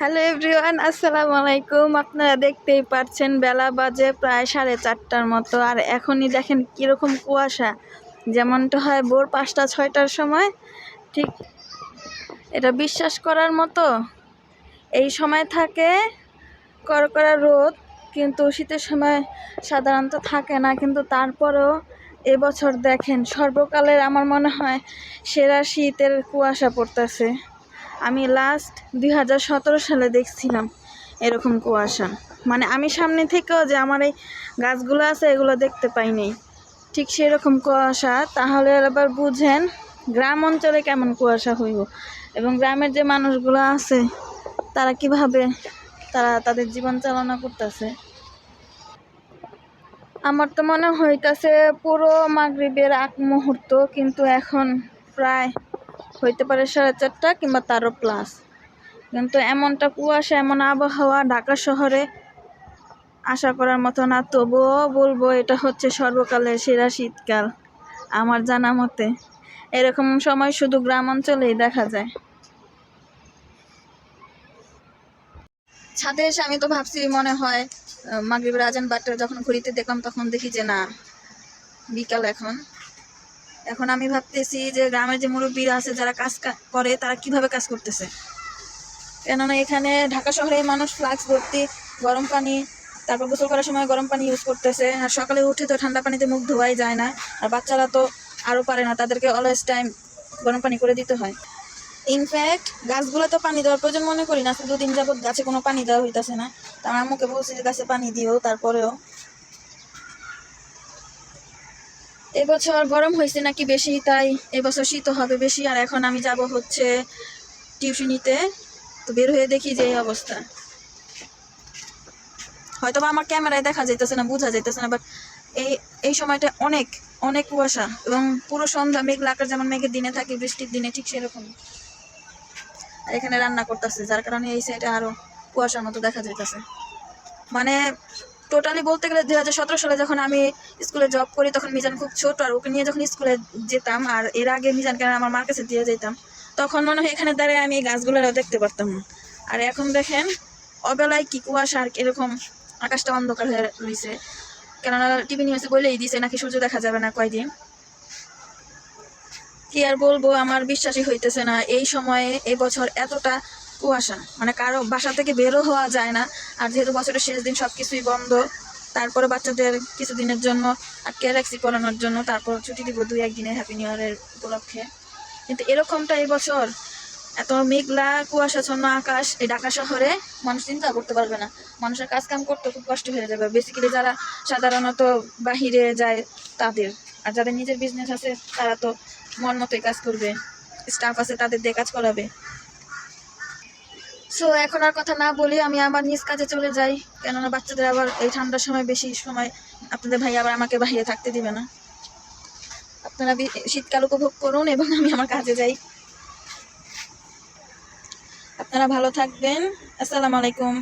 Hello everyone আসসালামু আলাইকুম আপনারা দেখতেই পাচ্ছেন বেলা বাজে প্রায় সাড়ে চারটার মতো। আর এখনই দেখেন কীরকম কুয়াশা। যেমনটা হয় ভোর পাঁচটা, ছয়টার সময়। ঠিক এটা বিশ্বাস করার মতো। এই সময় থাকে করকরা রোদ, কিন্তু শীতের সময় সাধারণত থাকে না। কিন্তু তারপরেও এবছর দেখেন সর্বকালের আমার মনে হয় সেরা শীতের কুয়াশা পড়তেছে। আমি লাস্ট দুই হাজার সতেরো সালে দেখছিলাম এরকম কুয়াশা। মানে আমি সামনে থেকেও যে আমার এই গাছগুলো আছে, এগুলো দেখতে পাইনি ঠিক সেরকম কুয়াশা। তাহলে আবার বুঝেন, গ্রাম অঞ্চলে কেমন কুয়াশা হইব? এবং গ্রামের যে মানুষগুলো আছে, তারা কীভাবে তারা তাদের জীবন চালনা করতেছে? আমার তো মনে হইতাছে পুরো মাগরিবের আগ মুহূর্ত কিন্তু এখন প্রায় হইতে পারে সাড়ে চারটা কিংবা তারও প্লাস কিন্তু এমনটা কুয়াশা এমন আবহাওয়া ঢাকা শহরে আশা করার মতো না। তবুও বলব এটা হচ্ছে সর্বকালের সেরা শীতকাল আমার জানা মতে। এরকম সময় শুধু গ্রাম অঞ্চলেই দেখা যায়। ছাদে এসে আমি তো ভাবছি মনে হয় আহ, মাগরিবের আজান বাটটা যখন ঘুরিতে দেখলাম তখন দেখি যে না বিকাল এখন। এখন আমি ভাবতেছি যে গ্রামের যে মুরব্বীরা আছে, যারা কাজ করে, তারা কীভাবে কাজ করতেছে? কেননা এখানে ঢাকা শহরে মানুষ ফ্লাক্স, ভর্তি, গরম পানি, তারপর গোসল করার সময় গরম পানি ইউজ করতেছে। আর সকালে উঠে তো ঠান্ডা পানিতে মুখ ধোয়াই যায় না। আর বাচ্চারা তো আরও পারে না, তাদেরকে অলওয়েজ টাইম গরম পানি করে দিতে হয়। ইনফ্যাক্ট গাছগুলো তো পানি দেওয়ার প্রয়োজন মনে করি না আজকে দুদিন যাবত গাছে কোনো পানি দেওয়া হইতাছে না। তা আমার আম্মুকে বলছি যে গাছে পানি দিও, তারপরেও এবছর গরম হয়েছে নাকি বেশি, তাই এবছর শীত হবে বেশি, আর এখন আমি যাব হচ্ছে টিউশনিতে। তো বের হয়ে দেখি যে এই অবস্থা। হয়তো বা আমার ক্যামেরায় দেখা যাইতেছে না, বোঝা যাইতেছে না বাট এই এই সময়টা অনেক অনেক কুয়াশা এবং পুরো সন্ধ্যা মেঘলা আকার যেমন মেঘের দিনে থাকে, বৃষ্টির দিনে ঠিক সেরকম। আর এখানে রান্না করতেছে, যার কারণে এই সাইডে আরও কুয়াশার মতো দেখা যাইতেছে। মানে টোটালি বলতে গেলে দুই হাজার সতেরো সালে যখন আমি স্কুলে জব করি, তখন মিজান খুব ছোট আর ওকে নিয়ে যখন স্কুলে যেতাম আর এর আগে মিজানকে আমার মার কাছে দিয়ে যেতাম তখন মনে হয় এখানে দাঁড়িয়ে আমি এই গাছগুলোরও দেখতে পারতাম। না আর এখন দেখেন, অবেলায় কি কুয়াশা আর এরকম আকাশটা অন্ধকার হয়ে রয়েছে কেননা টিভি নিউজে বলেই দিছে নাকি সূর্য দেখা যাবে না কয়দিন। কি আর বলব, আমার বিশ্বাসই হইতেছে না। এই সময়ে, এই বছর এতটা কুয়াশা। মানে কারও বাসা থেকে বেরো হওয়া যায় না। আর যেহেতু বছরের শেষ দিন সব কিছুই বন্ধ তারপরে বাচ্চাদের কিছুদিনের জন্য আটকে রাখছি পড়ানোর জন্য তারপর ছুটি দিব দুই একদিনের হ্যাপি নিউ ইয়ারের উপলক্ষে। কিন্তু এরকমটা এই বছর এত মেঘলা, কুয়াশাচ্ছন্ন আকাশ এই ঢাকা শহরে মানুষ চিন্তা করতে পারবে না। মানুষের কাজ কাম করতে খুব কষ্ট হয়ে যাবে। বেসিক্যালি যারা সাধারণত বাহিরে যায় তাদের। আর যাদের নিজের বিজনেস আছে তারা তো মন মতোই কাজ করবে। স্টাফ আছে তাদের দিয়ে কাজ করাবে। সো এখন আর কথা না বলি আমি আমার নিজ কাজে চলে যাই। কেননা বাচ্চাদের আবার এই ঠান্ডার সময় বেশি সময় আপনাদের ভাই আবার আমাকে বাহিরে থাকতে দিবে না। আপনারা শীতকাল উপভোগ করুন এবং আমি আমার কাজে যাই। আপনারা ভালো থাকবেন। আসসালামু আলাইকুম।